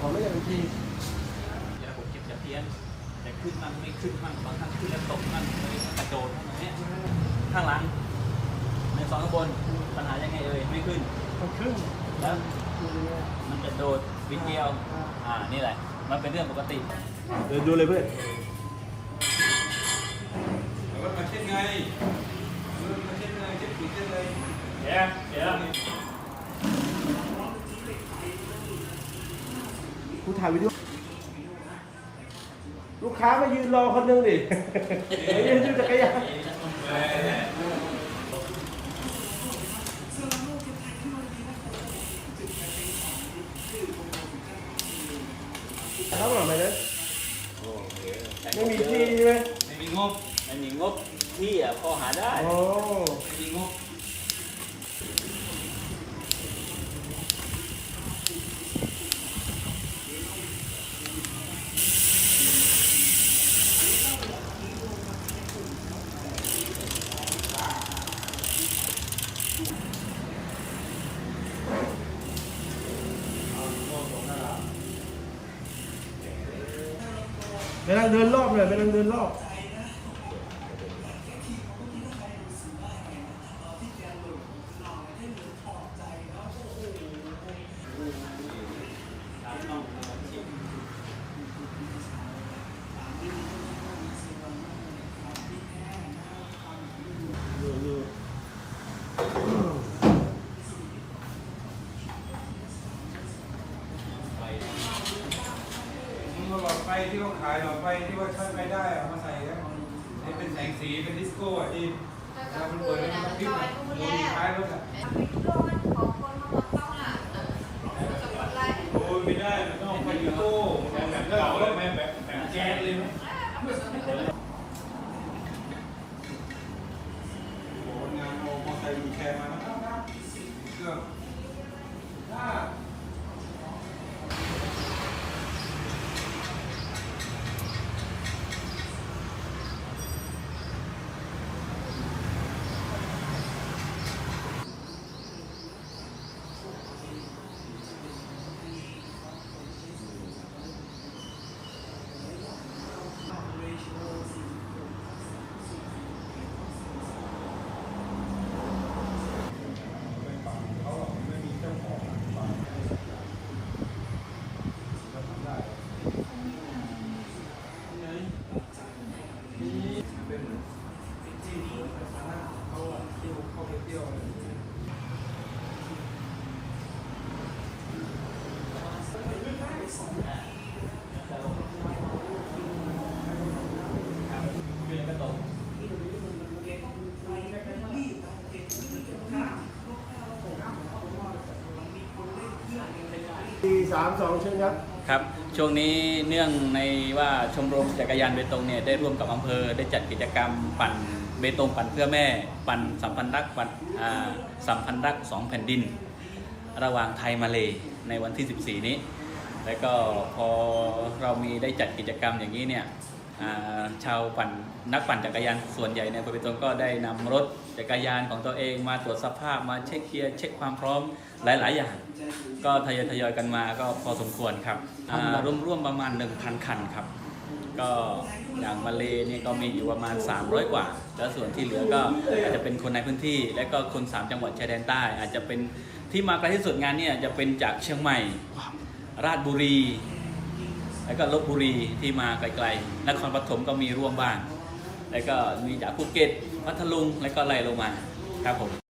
ขอไม่อย่างทีเดี๋ยวผมเก็บจะเพี้ยนจะขึ้นมั่งไม่ขึ้นมั่งบางครั้งขึ้นแล้วตกมั่งเลยกระโดดมั่งอย่างเงี้ยข้างหลังในสองข้างบนปัญหายังไงเอ่ยไม่ขึ้นมันขึ้นแล้วมันจะโดดวินเดียวอ่านี่แหละ มันเป็นเรื่องปกติเดินดูเลยเพื่อน รถมาเช็ดไงรถมาเช็ดไงเช็ดผิดเช็ดเลย เดี๋ยวเดี๋ยว กูถ่ายวิดีโอลูกค้ามายืนรอคนนึงดิไอ้ยืนดูจักรยานรับหน่อยไหมนะไม่มีที่ใช่ไหมไม่มีงบไม่มีงบที่อะพอหาได้อ๋อไม่มีงบ ไปนั่งเดินรอบเลยไปนั่งเดินรอบ มึงเอาหลอดไฟที่เขาขายหลอดไฟที่ว่าใช้ไฟได้อะมาใส่แล้วมันให้เป็นแสงสีเป็นดิสโก้อะที่เรามันเปิดแล้วมันกระพริบอะดูดีท้ายรถอะโอ้ยไม่ได้มันต้องไฟดิสโก้แบบแบบเก่าแล้วแบบแบบแบบแจ๊สเลยไหมโอ้โหงานเอามอเตอร์ไซค์วีลแชร์มานะครับเครื่องถ้า เขาหรอกไม่มีเจ้าของฝั่งเราทำได้นี่เป็นที่เหมือนกับคณะเขาอะเที่ยวเข้าไปเที่ยวอะไรอย่างเงี้ย เป็นกระตก สามสองเชิญครับ ครับ ช่วงนี้เนื่องในว่าชมรมจักรยานเบตงเนี่ยได้ร่วมกับอำเภอได้จัดกิจกรรมปั่นเบตงปั่นเพื่อแม่ ปั่นสัมพันธ์รักปั่นสัมพันธ์รักสองแผ่นดิน ระหว่างไทยมาเลในวันที่ 14 นี้ แล้วก็พอเรามีได้จัดกิจกรรมอย่างนี้เนี่ย ชาวปั่นนักปั่นจักรยานส่วนใหญ่ในอำเภอเบตงก็ได้นำรถจักรยานของตัวเองมาตรวจสภาพมาเช็คเกียร์เช็คความพร้อมหลาย ๆ อย่าง ก็ทยอยทยอยกันมาก็พอสมควรครับอ่าร่วมๆประมาณ 1,000 คันครับ ก็อย่างมาเลเนี่ยก็มีอยู่ประมาณ 300 กว่า แล้วส่วนที่เหลือก็อาจจะเป็นคนในพื้นที่ และก็คน 3 จังหวัดชายแดนใต้ อาจจะเป็นที่มาไกลที่สุดงานเนี่ยจะเป็นจากเชียงใหม่ ราชบุรี แล้วก็ลบบุรีที่มาไกลๆ นครปฐมก็มีร่วมบ้าง แล้วก็มีจากภูเก็ตพัทลุง แล้วก็ไล่ลงมาครับผม